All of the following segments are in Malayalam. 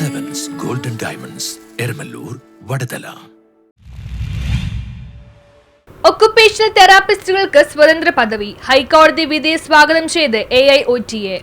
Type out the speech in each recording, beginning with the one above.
Golden diamonds Eramalloor Vadathala occupational തെറാപ്പിസ്റ്റുകൾക്ക് സ്വതന്ത്ര പദവി. ഹൈക്കോടതി വിധിയെ സ്വാഗതം ചെയ്ത് A I O T A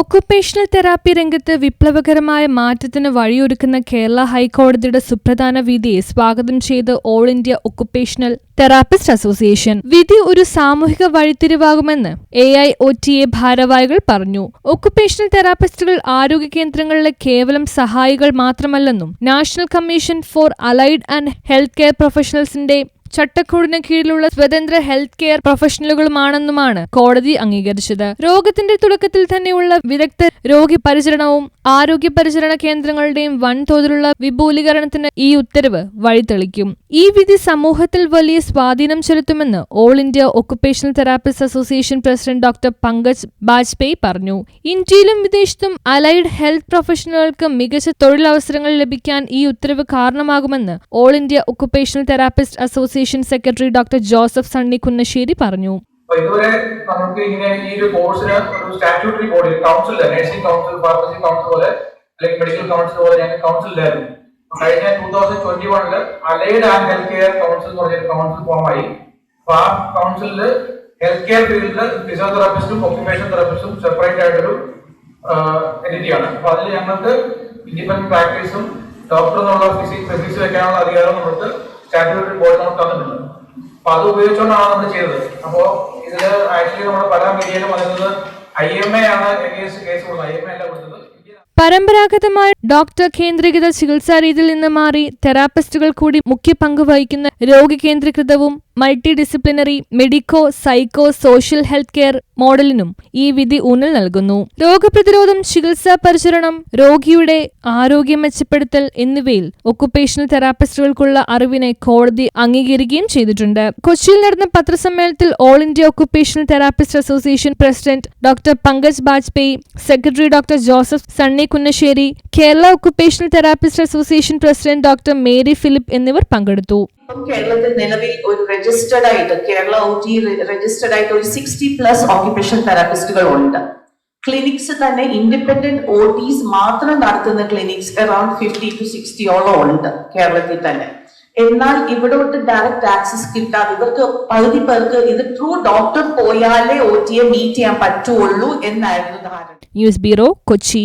occupational therapy രംഗത്ത് വിപ്ലവകരമായ മാറ്റത്തിന് വഴിയൊരുക്കുന്ന കേരള ഹൈക്കോടതിയുടെ സുപ്രധാന വിധിയെ സ്വാഗതം ചെയ്ത് all India occupational therapist association വിധി ഒരു സാമൂഹിക വഴിത്തിരിവാകുമെന്ന് A I O T A ഭാരവാഹികൾ പറഞ്ഞു. ഒക്കുപേഷണൽ തെറാപ്പിസ്റ്റുകൾ ആരോഗ്യ കേന്ദ്രങ്ങളിലെ കേവലം സഹായികൾ മാത്രമല്ലെന്നും national commission for allied and health care പ്രൊഫഷണൽസിന്റെ ചട്ടക്കൂടിന് കീഴിലുള്ള സ്വതന്ത്ര ഹെൽത്ത് കെയർ പ്രൊഫഷണലുകളുമാണെന്നുമാണ് കോടതി അംഗീകരിച്ചത്. രോഗത്തിന്റെ തുടക്കത്തിൽ തന്നെയുള്ള വിദഗ്ധ രോഗി പരിചരണവും ആരോഗ്യ പരിചരണ കേന്ദ്രങ്ങളുടെയും വൻതോതിലുള്ള വിപുലീകരണത്തിന് ഈ ഉത്തരവ് വഴിതെളിക്കും. ഈ വിധി സമൂഹത്തിൽ വലിയ സ്വാധീനം ചെലുത്തുമെന്ന് all India occupational therapist association president doctor Pankaj Bajpai പറഞ്ഞു. ഇന്ത്യയിലും വിദേശത്തും അലൈഡ് ഹെൽത്ത് പ്രൊഫഷണലുകൾക്ക് മികച്ച തൊഴിലവസരങ്ങൾ ലഭിക്കാൻ ഈ ഉത്തരവ് കാരണമാകുമെന്ന് all India occupational therapist association secretary doctor Joseph Sunny Kunnassery പറഞ്ഞു. ഇതുവരെ നമുക്ക് ഇങ്ങനെ ഈ ഒരു കോഴ്സിന് ഒരു statutory body council nursing council pharmacy council പോലെ അല്ലെങ്കിൽ മെഡിക്കൽ കൗൺസിൽ പോലെ ഞങ്ങൾക്ക് കൗൺസിലായിരുന്നു കഴിഞ്ഞ ടൂ തൗസൻഡ് ട്വന്റി വണ്ണിൽ allied and health care council എന്ന് പറഞ്ഞൊരു കൗൺസിൽ ഫോം ആയി. ആ കൗൺസിലിൽ ഹെൽത്ത് കെയർ ഫീൽഡിൽ ഫിസിയോതെറാപ്പിസ്റ്റും ഒക്യുപേഷൻ തെറാപ്പിസ്റ്റും സെപ്പറേറ്റ് ആയിട്ടൊരു എന്റിറ്റിയാണ് അപ്പൊ അതിൽ ഞങ്ങൾക്ക് ഇൻഡിപെൻഡന്റ് പ്രാക്ടീസും ഡോക്ടർ എന്നുള്ള ഫിസിക്സ് ഫിസിക്സ് വെക്കാനുള്ള അധികാരം നമുക്ക് സ്റ്റാറ്റ്യൂട്ടറി ബോർഡ് നമുക്ക് തന്നിട്ടുണ്ട്. അപ്പൊ അത് ഉപയോഗിച്ചുകൊണ്ടാണ് നമ്മൾ ചെയ്തത്. അപ്പോ ഇതിൽ ആക്ച്വലി നമ്മുടെ പല മീഡിയയിലും പറയുന്നത് ഐ എം എ ആണ് കേസ് കൊടുത്തത് ഐ എം എ അല്ല കൊടുത്തത്. പരമ്പരാഗതമായ ഡോക്ടർ കേന്ദ്രീകൃത ചികിത്സാ രീതിയിൽ നിന്ന് മാറി തെറാപ്പിസ്റ്റുകൾ കൂടി മുഖ്യ പങ്ക് വഹിക്കുന്ന രോഗി കേന്ദ്രീകൃതവും multi disciplinary medico psycho social health care മോഡലിനും ഈ വിധി ഊന്നൽ നൽകുന്നു. രോഗപ്രതിരോധം ചികിത്സാ പരിചരണം രോഗിയുടെ ആരോഗ്യം മെച്ചപ്പെടുത്തൽ എന്നിവയിൽ ഒക്കുപേഷണൽ തെറാപ്പിസ്റ്റുകൾക്കുള്ള അറിവിനെ കോടതി അംഗീകരിക്കുകയും ചെയ്തിട്ടുണ്ട്. കൊച്ചിയിൽ നടന്ന പത്രസമ്മേളനത്തിൽ all India occupational therapist association president doctor Pankaj Bajpai secretary doctor Joseph Sunny Kunnassery Kerala occupational therapist association president doctor Mary Philip എന്നിവർ പങ്കെടുത്തു. കേരളത്തിൽ നിലവിൽ ഒരു രജിസ്റ്റേർഡ് ആയിട്ട് കേരള ഒ ടി രജിസ്റ്റേർഡ് ആയിട്ട് ഒരു സിക്സ്റ്റി പ്ലസ് ഓക്യുപേഷൻ തെറാപ്പിസ്റ്റുകൾ ഉണ്ട്. ക്ലിനിക്സ് തന്നെ ഇൻഡിപെൻഡന്റ് ഒ ടീസ് മാത്രം നടത്തുന്ന ക്ലിനിക്സ് അറൌണ്ട് ഫിഫ്റ്റി ടു സിക്സ്റ്റിയോളം ഉണ്ട് കേരളത്തിൽ തന്നെ. എന്നാൽ ഇവിടോട്ട് ഡയറക്റ്റ് ആക്സസ് കിട്ടാതെ ഇവർക്ക് പകുതി പേർക്ക് ഇത് ട്രൂ ഡോക്ടർ പോയാലേ ഒ ടിയെ മീറ്റ് ചെയ്യാൻ പറ്റുള്ളൂ എന്നായിരുന്നു ധാരണ. News bureau Kochi.